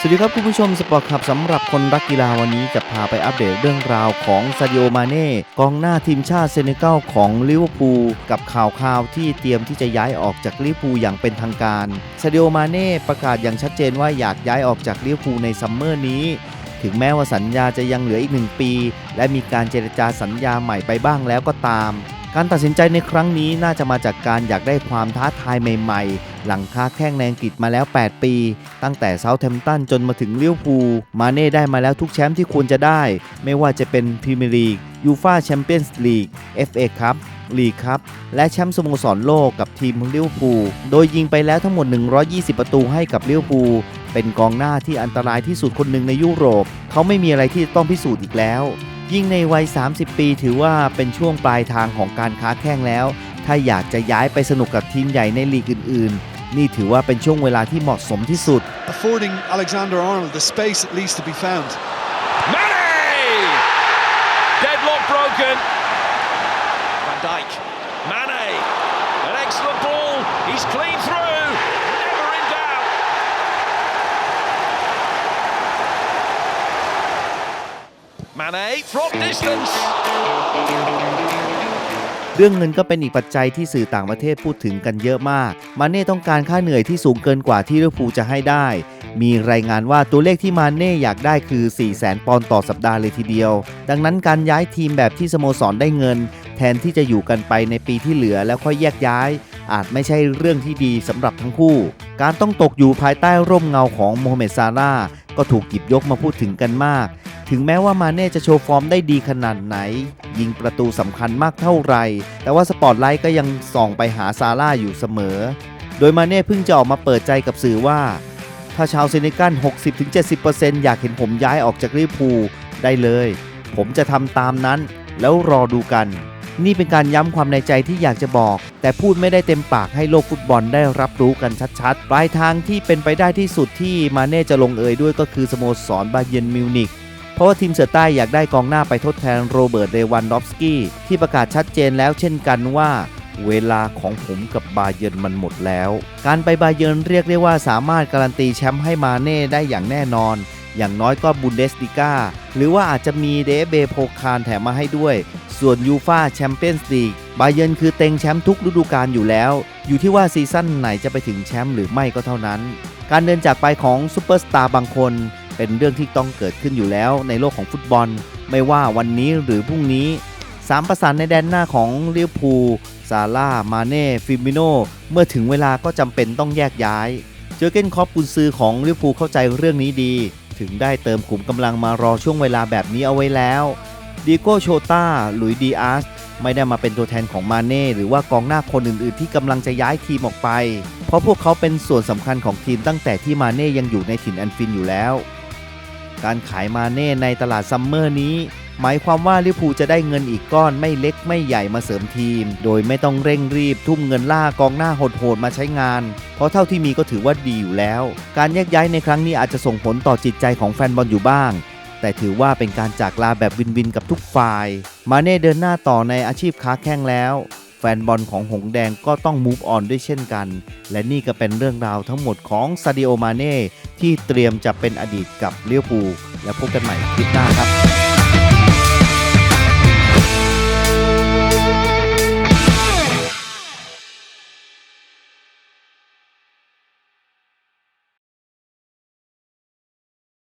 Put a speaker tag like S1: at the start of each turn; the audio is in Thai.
S1: สวัสดีครับคุณผู้ชมสปอร์ตขับสำหรับคนรักกีฬาวันนี้จะพาไปอัปเดตเรื่องราวของซาดิโอมาเน่กองหน้าทีมชาติเซเนกัลของลิเวอร์พูลกับข่าวข่าวที่เตรียมที่จะย้ายออกจากลิเวอร์พูลอย่างเป็นทางการซาดิโอมาเน่ประกาศอย่างชัดเจนว่าอยากย้ายออกจากลิเวอร์พูลในซัมเมอร์นี้ ถึงแม้ว่าสัญญาจะยังเหลืออีกหนึ่งปี และมีการเจรจาสัญญาใหม่ไปบ้างแล้วก็ตาม การตัดสินใจในครั้งนี้น่าจะมาจากการอยากได้ความท้าทายใหม่ ๆ หลังค้าแข้งในอังกฤษมาแล้ว 8 ปี ตั้งแต่เซาท์แฮมป์ตันจนมาถึงเลิเวอร์พูมาเน่ได้มาแล้วทุกแชมป์ที่ควรจะได้ ไม่ว่าจะเป็นพรีเมียร์ลีกยูฟาแชมเปี้ยนส์ลีก FA คัพลีกคัพและแชมป์สโมสรโลกกับทีมลิเวอร์พูล โดยยิงไปแล้วทั้งหมด 120 ประตูให้กับลิเวอร์พูล เป็นกองหน้าที่อันตรายที่สุดคนหนึ่งในยุโรป เขาไม่มีอะไรที่ต้องพิสูจน์อีกแล้ว ยิ่งในวัย 30 ปีถือว่าเป็นช่วงปลายทางของการค้าแข้งแล้ว ถ้าอยากจะย้ายไปสนุกกับทีมใหญ่ในลีกอื่น นี่ถือว่าเป็นช่วงเวลาที่เหมาะสมที่สุด
S2: affording Alexander Arnold the space at least to be found.
S3: Mane! Deadlock broken. Van Dijk. Mane. An excellent ball. He's clean through. Never in doubt. Mane from distance.
S1: เรื่องเงินก็เป็นอีกปัจจัยที่สื่อต่างประเทศพูดถึงกันเยอะมาก มาเน่ต้องการค่าเหนื่อยที่สูงเกินกว่าที่ลิเวอร์พูลจะให้ได้ มีรายงานว่าตัวเลขที่มาเน่อยากได้คือ 4 0 0 0 0 0ปอนด์ต่อสัปดาห์เลยทีเดียว ดังนั้นการย้ายทีมแบบที่สโมสรได้เงิน แทนที่จะอยู่กันไปในปีที่เหลือแล้วค่อยแยกย้าย อาจไม่ใช่เรื่องที่ดีสำหรับทั้งคู่ การต้องตกอยู่ภายใต้ร่มเงาของโมฮัมเหม็ดซาร่าก็ถูกหยิบยกมาพูดถึงกันมาก ถึงแม้ว่ามาเน่จะโชว์ฟอร์มได้ดีขนาดไหน ยิงประตูสำคัญมากเท่าไหร่ แต่ว่าสปอตไลท์ก็ยังส่องไปหาซาร่าอยู่เสมอ โดยมาเน่เพิ่งจะออกมาเปิดใจกับสื่อว่า ถ้าชาวเซเนกัล 60-70%อยากเห็นผมย้ายออกจากลิเวอร์พูลได้เลย ผมจะทำตามนั้น แล้วรอดูกัน นี่เป็นการย้ำความในใจที่อยากจะบอก แต่พูดไม่ได้เต็มปากให้โลกฟุตบอลได้รับรู้กันชัดๆ ปลายทางที่เป็นไปได้ที่สุดที่มาเน่จะลงเอยด้วยก็คือสโมสรบาเยร์นมิวนิก เพราะว่าทีมเสือใต้อยากได้กองหน้าไปทดแทนโรเบิร์ตเรวันดอฟสกี้ที่ประกาศชัดเจนแล้วเช่นกันว่าเวลาของผมกับบาเยิร์นมันหมดแล้ว การไปบาเยิร์นเรียกได้ว่าสามารถการันตีแชมป์ให้มาเน่ได้อย่างแน่นอน อย่างน้อยก็บุนเดสลิก้า หรือว่าอาจจะมีเดเบโพคารแถมมาให้ด้วย ส่วนยูฟาแชมเปี้ยนส์ลีกบาเยิร์นคือเต็งแชมป์ทุกฤดูกาลอยู่แล้ว อยู่ที่ว่าซีซั่นไหนจะไปถึงแชมป์หรือไม่ก็เท่านั้น การเดินจากไปของซูเปอร์สตาร์บางคน เป็นเรื่องที่ต้องเกิดขึ้นอยู่แล้วในโลกของฟุตบอล ไม่ว่าวันนี้หรือพรุ่งนี้สามประสานในแดนหน้าของลิเวพูซาร่า มาเน่ ฟิมิโน เมื่อถึงเวลาก็จำเป็นต้องแยกย้าย เจอเกนคอปกุนซือของลิเวพูเข้าใจเรื่องนี้ดี ถึงได้เติมขุมกำลังมารอช่วงเวลาแบบนี้เอาไว้แล้วดิโก้โชตาหลุยดีอาสไม่ได้มาเป็นตัวแทนของมาเน่หรือว่ากองหน้าคนอื่นๆ ที่กำลังจะย้ายทีมออกไป เพราะพวกเขาเป็นส่วนสำคัญของทีมตั้งแต่ที่มาเน่ยังอยู่ในถิ่นแอนฟินอยู่แล้ว การขายมาเน่ในตลาดซัมเมอร์นี้ หมายความว่าลิเวอร์พูจะได้เงินอีกก้อนไม่เล็กไม่ใหญ่มาเสริมทีม โดยไม่ต้องเร่งรีบทุ่มเงินล่ากองหน้าโหดๆมาใช้งาน เพราะเท่าที่มีก็ถือว่าดีอยู่แล้ว การแยกย้ายในครั้งนี้อาจจะส่งผลต่อจิตใจของแฟนบอลอยู่บ้าง แต่ถือว่าเป็นการจากลาแบบวินวินกับทุกฝ่าย มาเน่เดินหน้าต่อในอาชีพค้าแข้งแล้ว แฟนบอลของหงแดงก็ต้อง move on ด้วยเช่นกัน และนี่ก็เป็นเรื่องราวทั้งหมดของซาดิโอมาเน่ที่เตรียมจะเป็นอดีตกับเลี้ยวปูและพบกันใหม่คลิปหน้าครับ